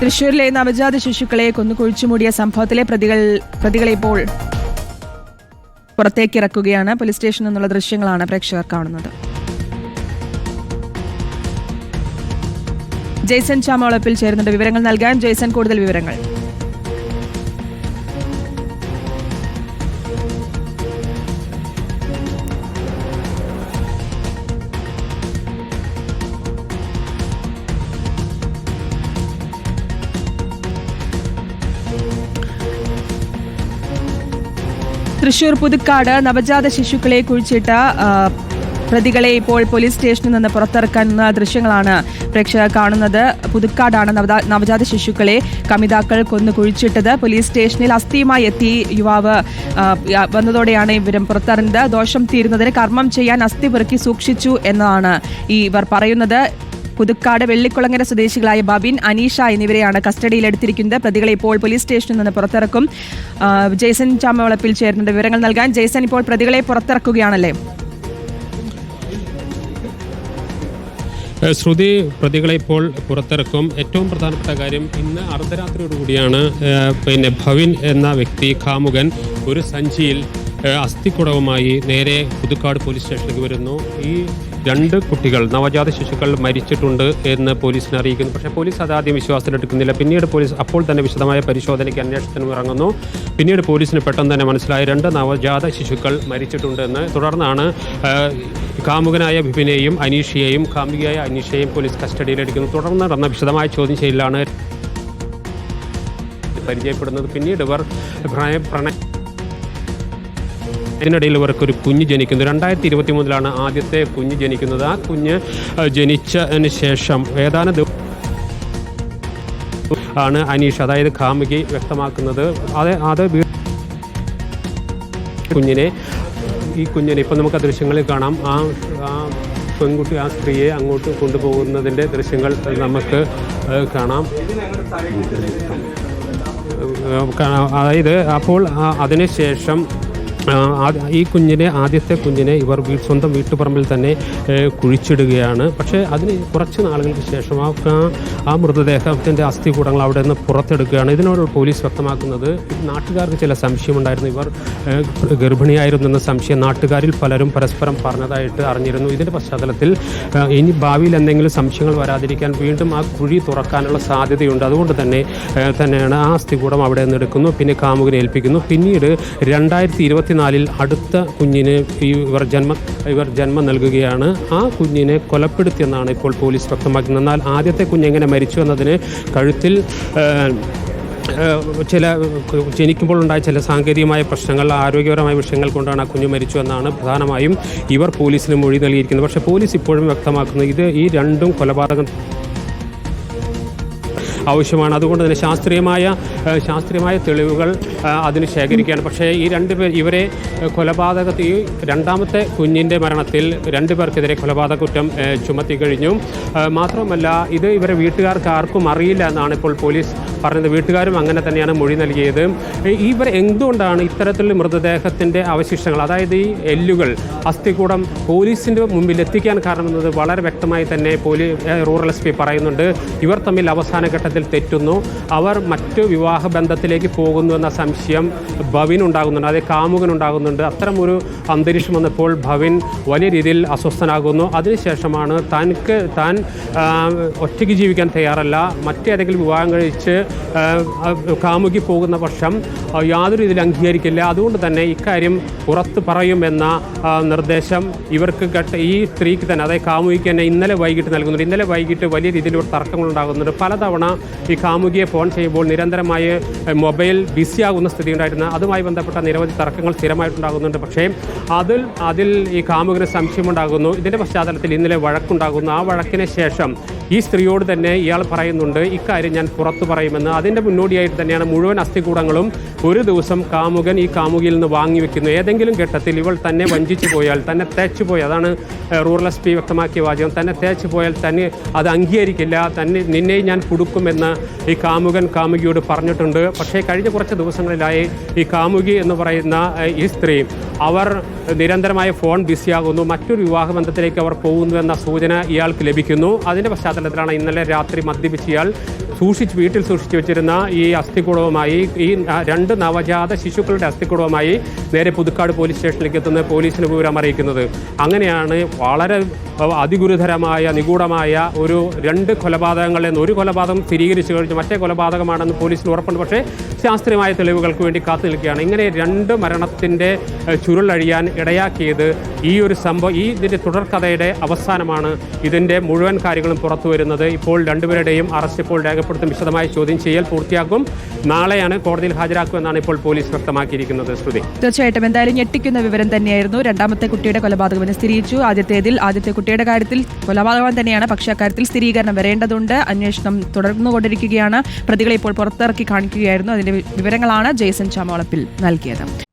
തൃശൂരിലെ നവജാത ശിശുക്കളെ കൊന്നുകുഴിച്ചുമൂടിയ സംഭവത്തിലെ പ്രതികൾ പ്രതികളെ ഇപ്പോൾ പുറത്തേക്കിറക്കുകയാണ്. പോലീസ് സ്റ്റേഷനിൽ നിന്നുള്ള ദൃശ്യങ്ങളാണ് പ്രേക്ഷകർ കാണുന്നത്. ജെയ്സൺ ചാമോളപ്പിൽ ചേരുന്നുണ്ട് വിവരങ്ങൾ നൽകാൻ. ജെയ്സൺ കൂടുതൽ വിവരങ്ങൾ. തൃശൂർ പുതുക്കാട് നവജാത ശിശുക്കളെ കുഴിച്ചിട്ട പ്രതികളെ ഇപ്പോൾ പോലീസ് സ്റ്റേഷനിൽ നിന്ന് പുറത്തിറക്കുന്ന ദൃശ്യങ്ങളാണ് പ്രേക്ഷകർ കാണുന്നത്. പുതുക്കാടാണ് നവജാ- നവജാത ശിശുക്കളെ കമിതാക്കൾ കൊന്നു കുഴിച്ചിട്ടത്. പോലീസ് സ്റ്റേഷനിൽ അസ്ഥിയുമായി എത്തി യുവാവ് വന്നതോടെയാണ് ഇവരും പുറത്തിറങ്ങുന്നത്. ദോഷം തീരുന്നതിന് കർമ്മം ചെയ്യാൻ അസ്ഥി പെറുക്കി സൂക്ഷിച്ചു എന്നതാണ് ഇവർ പറയുന്നത്. പുതുക്കാട് വെള്ളിക്കുളങ്ങര സ്വദേശികളായ ബബിൻ അനീഷ എന്നിവരെയാണ് കസ്റ്റഡിയിലെടുത്തിരിക്കുന്നത്. പ്രതികളെ ഇപ്പോൾ പോലീസ് സ്റ്റേഷനിൽ നിന്ന് പുറത്തിറക്കും. ജേസൺ ചാമവളപ്പിൽ ചേരുന്നുണ്ട് വിവരങ്ങൾ നൽകാൻ. ജേസൺ ഇപ്പോൾ പ്രതികളെ പുറത്തിറക്കുകയാണല്ലേ? ശ്രുതി പ്രതികളെ ഇപ്പോൾ പുറത്തിറക്കും. ഏറ്റവും പ്രധാനപ്പെട്ട കാര്യം ഇന്ന് അർദ്ധരാത്രിയോടുകൂടിയാണ് പിന്നെ ഭവിൻ എന്ന വ്യക്തി കാമുകൻ ഒരു സഞ്ചിയിൽ അസ്ഥിക്കുടവുമായി നേരെ പുതുക്കാട് പോലീസ് സ്റ്റേഷനിലേക്ക് വരുന്നു. ഈ രണ്ട് കുട്ടികൾ നവജാത ശിശുക്കൾ മരിച്ചിട്ടുണ്ട് എന്ന് പോലീസിനെ അറിയിക്കുന്നു. പക്ഷേ പോലീസ് അതാദ്യം വിശ്വാസത്തിലെടുക്കുന്നില്ല. പിന്നീട് പോലീസ് അപ്പോൾ തന്നെ വിശദമായ പരിശോധനയ്ക്ക് അന്വേഷണത്തിനും ഇറങ്ങുന്നു. പിന്നീട് പോലീസിന് പെട്ടെന്ന് തന്നെ മനസ്സിലായ രണ്ട് നവജാത ശിശുക്കൾ മരിച്ചിട്ടുണ്ടെന്ന്. തുടർന്നാണ് കാമുകനായ ബിപിനെയും അനീഷയെയും കാമുകിയായ അനീഷയെയും പോലീസ് കസ്റ്റഡിയിലെടുക്കുന്നു. തുടർന്ന് നടന്ന വിശദമായ ചോദ്യം ചെയ്യലാണ് പരിചയപ്പെടുന്നത്. പിന്നീട് ഇവർ പ്രണയ പ്രണയ ഇതിനിടയിൽ ഇവർക്ക് ഒരു കുഞ്ഞ് ജനിക്കുന്നു. രണ്ടായിരത്തി ഇരുപത്തി മൂന്നിലാണ് ആദ്യത്തെ കുഞ്ഞ് ജനിക്കുന്നത്. ആ കുഞ്ഞ് ജനിച്ചതിന് ശേഷം ഏതാനും ദിവസം ആണ് അനീഷ് അതായത് കാമുകി വ്യക്തമാക്കുന്നത്. അത് അത് കുഞ്ഞിനെ ഈ കുഞ്ഞിനെ ഇപ്പം നമുക്ക് ആ ദൃശ്യങ്ങളിൽ കാണാം. ആ പെൺകുട്ടി ആ സ്ത്രീയെ അങ്ങോട്ട് കൊണ്ടുപോകുന്നതിന്റെ ദൃശ്യങ്ങൾ നമുക്ക് കാണാം. അതായത് അപ്പോൾ അതിനുശേഷം ഈ കുഞ്ഞിനെ ആദ്യത്തെ കുഞ്ഞിനെ ഇവർ സ്വന്തം വീട്ടുപറമ്പിൽ തന്നെ കുഴിച്ചിടുകയാണ്. പക്ഷേ അതിന് കുറച്ച് നാളുകൾക്ക് ശേഷം ആ ആ- മൃതദേഹത്തിന്റെ അസ്ഥികൂടങ്ങൾ അവിടെ നിന്ന് പുറത്തെടുക്കുകയാണ്. ഇതിനോട് പോലീസ് വ്യക്തമാക്കുന്നത് നാട്ടുകാർക്ക് ചില സംശയമുണ്ടായിരുന്നു. ഇവർ ഗർഭിണിയായിരുന്നെന്ന സംശയം നാട്ടുകാരിൽ പലരും പരസ്പരം പറഞ്ഞതായിട്ട് അറിഞ്ഞിരുന്നു. ഇതിന്റെ പശ്ചാത്തലത്തിൽ ഇനി ഭാവിയിൽ എന്തെങ്കിലും സംശയങ്ങൾ വരാതിരിക്കാൻ വീണ്ടും ആ കുഴി തുറക്കാനുള്ള സാധ്യതയുണ്ട്. അതുകൊണ്ട് തന്നെ തന്നെയാണ് ആ അസ്ഥികൂടം അവിടെ നിന്ന് എടുക്കുന്നു. പിന്നെ കാമുകനെ ഏൽപ്പിക്കുന്നു. പിന്നീട് രണ്ടായിരത്തി ഇരുപത്തിനാലിൽ അടുത്ത കുഞ്ഞിന് ഇവർ ജന്മ ഇവർ ജന്മം നൽകുകയാണ്. ആ കുഞ്ഞിനെ കൊലപ്പെടുത്തിയെന്നാണ് ഇപ്പോൾ പോലീസ് വ്യക്തമാക്കുന്നത്. എന്നാൽ ആദ്യത്തെ കുഞ്ഞ് എങ്ങനെ മരിച്ചു എന്നതിന് കഴുത്തിൽ ചില ജനിക്കുമ്പോൾ ഉണ്ടായ ചില സാങ്കേതികമായ പ്രശ്നങ്ങൾ ആരോഗ്യപരമായ വിഷയങ്ങൾ കൊണ്ടാണ് ആ കുഞ്ഞു മരിച്ചു എന്നാണ് പ്രധാനമായും ഇവർ പോലീസിന് മൊഴി നൽകിയിരിക്കുന്നത്. പക്ഷേ പോലീസ് ഇപ്പോഴും വ്യക്തമാക്കുന്നത് ഇത് ഈ രണ്ടും കൊലപാതകം ആവശ്യമാണ്. അതുകൊണ്ട് തന്നെ ശാസ്ത്രീയമായ ശാസ്ത്രീയമായ തെളിവുകൾ അതിന് ശേഖരിക്കുകയാണ്. പക്ഷേ ഈ രണ്ട് പേർ ഇവരെ കൊലപാതകത്തിൽ രണ്ടാമത്തെ കുഞ്ഞിന്റെ മരണത്തിൽ രണ്ട് പേർക്കെതിരെ കൊലപാതക കുറ്റം ചുമത്തി കഴിഞ്ഞു. മാത്രമല്ല ഇത് ഇവരെ വീട്ടുകാർക്ക് ആർക്കും അറിയില്ല എന്നാണ് ഇപ്പോൾ പോലീസ് പറഞ്ഞത്. വീട്ടുകാരും അങ്ങനെ തന്നെയാണ് മൊഴി നൽകിയത്. ഇവർ എന്തുകൊണ്ടാണ് ഇത്തരത്തിൽ മൃതദേഹത്തിന്റെ അവശിഷ്ടങ്ങൾ അതായത് ഈ എല്ലുകൾ അസ്ഥികൂടം പോലീസിന്റെ മുമ്പിൽ എത്തിക്കാൻ കാരണമെന്നത് വളരെ വ്യക്തമായി തന്നെ പോലീസ് റൂറൽ എസ് പി പറയുന്നുണ്ട്. ഇവർ തമ്മിൽ അവസാന ഘട്ടത്തിൽ തെറ്റുന്നു. അവർ മറ്റു വിവാഹ ബന്ധത്തിലേക്ക് പോകുന്നു എന്ന സംശയം അതായത് കാമുകൻ ഉണ്ടാകുന്നുണ്ട് അത്തരം ഒരു അന്തരീക്ഷം വന്നപ്പോൾ ഭവിൻ വലിയ രീതിയിൽ അസ്വസ്ഥനാകുന്നു. അതിനുശേഷമാണ് തനിക്ക് താൻ ഒറ്റയ്ക്ക് ജീവിക്കാൻ തയ്യാറല്ല. മറ്റേതെങ്കിലും വിവാഹം കഴിച്ച് കാമുകി പോകുന്ന പക്ഷം യാതൊരു രീതിയിൽ അംഗീകരിക്കില്ല. അതുകൊണ്ട് തന്നെ ഇക്കാര്യം പുറത്ത് പറയുമെന്ന നിർദ്ദേശം ഇവർക്ക് കേട്ട ഈ സ്ത്രീക്ക് തന്നെ അതായത് കാമുകിക്ക് തന്നെ ഇന്നലെ വൈകിട്ട് നൽകുന്നുണ്ട്. ഇന്നലെ വൈകിട്ട് വലിയ രീതിയിൽ ഉണ്ടാകുന്നുണ്ട് പലതവണ ഈ കാമുകിയെ ഫോൺ ചെയ്യുമ്പോൾ നിരന്തരമായി മൊബൈൽ ബിസിയാകുന്ന സ്ഥിതി ഉണ്ടായിരുന്നു അതുമായി ബന്ധപ്പെട്ട നിരവധി തർക്കങ്ങൾ സ്ഥിരമായിട്ടുണ്ടാകുന്നുണ്ട്. പക്ഷേ അതിൽ അതിൽ ഈ കാമുകിന് സംശയമുണ്ടാകുന്നു. ഇതിന്റെ പശ്ചാത്തലത്തിൽ ഇന്നലെ വഴക്കുണ്ടാകുന്നു. ആ വഴക്കിന് ശേഷം ഈ സ്ത്രീയോട് തന്നെ ഇയാൾ പറയുന്നുണ്ട് ഇക്കാര്യം ഞാൻ പുറത്തു പറയുമെന്ന്. അതിന്റെ മുന്നോടിയായിട്ട് തന്നെയാണ് മുഴുവൻ അസ്ഥികൂടങ്ങളും ഒരു ദിവസം കാമുകൻ ഈ കാമുകിയിൽ നിന്ന് വാങ്ങി വെക്കുന്നു. ഏതെങ്കിലും ഘട്ടത്തിൽ ഇവൾ തന്നെ വഞ്ചിച്ചു പോയാൽ തന്നെ തേച്ചു പോയി അതാണ് റൂറൽ എസ് പി വ്യക്തമാക്കിയ വാചകം തന്നെ തേച്ചു പോയാൽ തന്നെ അത് അംഗീകരിക്കില്ല തന്നെ നിന്നെ ഞാൻ കൊടുക്കുമെന്ന് ഈ കാമുകൻ കാമുകിയോട് പറഞ്ഞിട്ടുണ്ട്. പക്ഷേ കഴിഞ്ഞ കുറച്ച് ദിവസങ്ങളിലായി ഈ കാമുകി എന്ന് പറയുന്ന ഈ സ്ത്രീ അവർ നിരന്തരമായ ഫോൺ ബിസിയാകുന്നു. മറ്റൊരു വിവാഹ ബന്ധത്തിലേക്ക് അവർ പോകുന്നു എന്ന സൂചന ഇയാൾക്ക് ലഭിക്കുന്നു. അതിന്റെ പശ്ചാത്തലത്തിലാണ് ഇന്നലെ രാത്രി മദ്യപിച്ച് ഇയാൾ സൂക്ഷിച്ച് വീട്ടിൽ സൂക്ഷിച്ചു വെച്ചിരുന്ന ഈ അസ്ഥികൂടവുമായി ഈ രണ്ട് നവജാത ശിശുക്കളുടെ അസ്ഥികൂടവുമായി നേരെ പുതുക്കാട് പോലീസ് സ്റ്റേഷനിലേക്ക് എത്തുന്ന പോലീസിന് വിവരം അറിയിക്കുന്നത്. അങ്ങനെയാണ് വളരെ അതിഗുരുതരമായ നിഗൂഢമായ ഒരു രണ്ട് കൊലപാതകങ്ങളിൽ നിന്ന് ഒരു കൊലപാതകം സ്ഥിരീകരിച്ചു കഴിഞ്ഞു. മറ്റേ കൊലപാതകമാണെന്ന് പോലീസിന് ഉറപ്പുണ്ട്. പക്ഷേ ശാസ്ത്രീയമായ തെളിവുകൾക്ക് വേണ്ടി കാത്തു നിൽക്കുകയാണ്. ഇങ്ങനെ രണ്ട് മരണത്തിന്റെ ചുരുളഴിയാൻ ഇടയാക്കിയത് ഈ ഒരു സംഭവം ഈ ഇതിന്റെ തുടർക്കഥയുടെ അവസാനമാണ് ഇതിന്റെ മുഴുവൻ കാര്യങ്ങളും പുറത്തു വരുന്നത്. ഇപ്പോൾ രണ്ടുപേരുടെയും അറസ്റ്റ് ഇപ്പോൾ രേഖപ്പെടുത്തും. വിശദമായി ചോദ്യം ചെയ്യൽ പൂർത്തിയാക്കും. നാളെയാണ് കോടതിയിൽ ഹാജരാക്കുമെന്നാണ് ഇപ്പോൾ പോലീസ് വ്യക്തമാക്കിയിരിക്കുന്നത്. ശ്രുതി. തീർച്ചയായിട്ടും. എന്തായാലും ഞെട്ടിക്കുന്ന വിവരം തന്നെയായിരുന്നു. രണ്ടാമത്തെ കുട്ടിയുടെ കൊലപാതകമെന്ന് സ്ഥിരീകരിച്ചു. ആദ്യത്തേതിൽ ആദ്യത്തെ കുട്ടിയുടെ കാര്യത്തിൽ കൊലപാതകം തന്നെയാണ്. പക്ഷേ അക്കാര്യത്തിൽ സ്ഥിരീകരണം വരേണ്ടതുണ്ട്. അന്വേഷണം തുടർന്നുകൊണ്ടിരിക്കുകയാണ്. പ്രതികളെ ഇപ്പോൾ പുറത്തിറക്കി കാണിക്കുകയായിരുന്നു. അതിന്റെ വിവരങ്ങളാണ് ജേസൺ ചാമോളപ്പിൽ നൽകിയത്.